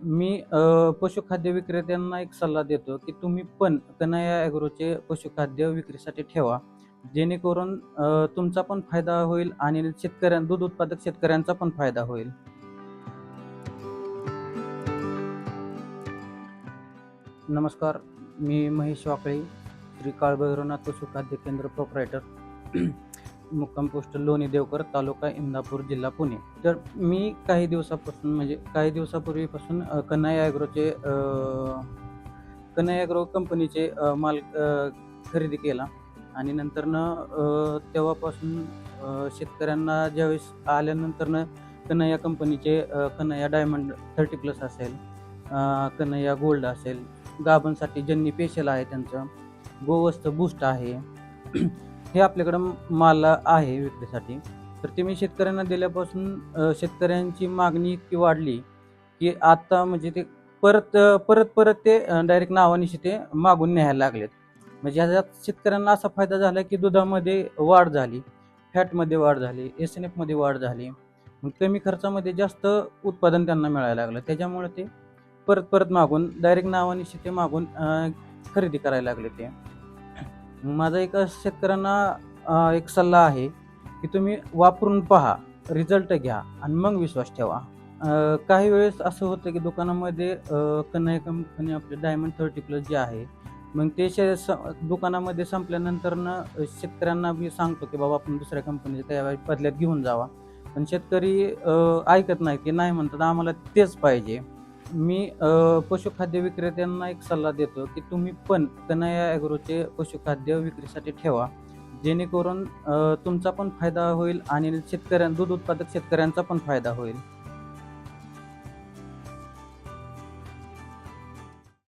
मी पशुखाद्य विक्रेत्यांना एक सल्ला देतो की तुम्ही पण कन्हैया ॲग्रोचे पशुखाद्य विक्रीसाठी ठेवा. जेणेकरून तुमचा पण फायदा होईल आणि शेतकऱ्यां दूध उत्पादक शेतकऱ्यांचा पण फायदा होईल. नमस्कार मी महेश वाकळे श्री काळभैरवनाथ पशुखाद्य केंद्र प्रोपरायटर मुक्काम पोस्ट लोणी देवकर तालुका इंदापूर जिल्हा पुणे. तर मी काही दिवसापासून म्हणजे काही दिवसापूर्वीपासून कन्हाई कन्हैया ॲग्रोचे कन्हाई ॲग्रो कंपनीचे माल खरेदी केला. आणि नंतरनं तेव्हापासून शेतकऱ्यांना ज्यावेळेस आल्यानंतरनं कन्हैया कंपनीचे कन्हैया डायमंड थर्टी प्लस असेल कन्हैया गोल्ड असेल गाभणसाठी जन्नी पेशल आहे त्यांचं गोवस्त बूस्ट आहे. हे आपल्याकडं माल आहे विक्रीसाठी. तर ते मी शेतकऱ्यांना दिल्यापासून शेतकऱ्यांची मागणी इतकी वाढली की आता म्हणजे ते परत परत परत ते डायरेक्ट नावानिशी ते मागून न्यायला लागलेत. म्हणजे ह्याच्यात शेतकऱ्यांना असा फायदा झाला की दुधामध्ये वाढ झाली फॅटमध्ये वाढ झाली एस एन एफमध्ये वाढ झाली. मग कमी खर्चामध्ये जास्त उत्पादन त्यांना मिळायला लागलं. त्याच्यामुळे ते परत परत मागून डायरेक्ट नावानिशी ते मागून खरेदी करायला लागले ते. माझा एक शेतकऱ्यांना एक सल्ला आहे की तुम्ही वापरून पहा रिझल्ट घ्या आणि मग विश्वास ठेवा. काही वेळेस असं होतं की दुकानामध्ये कन्या कंपनी आपले डायमंड थर्टी प्लस जे आहे मग ते शे स दुकानामध्ये संपल्यानंतरनं शेतकऱ्यांना मी सांगतो की बाबा आपण दुसऱ्या कंपनीच्या त्या बदल्यात घेऊन जावा. पण शेतकरी ऐकत नाही की नाही म्हणतात आम्हाला तेच पाहिजे. मी पशुखाद्य विक्रेत्यांना एक सल्ला देतो की तुम्ही पण कनया ॲग्रोचे पशुखाद्य विक्रीसाठी ठेवा. जेणेकरून तुमचा पण फायदा होईल आणि शेतकऱ्यां दूध उत्पादक शेतकऱ्यांचा पण फायदा होईल.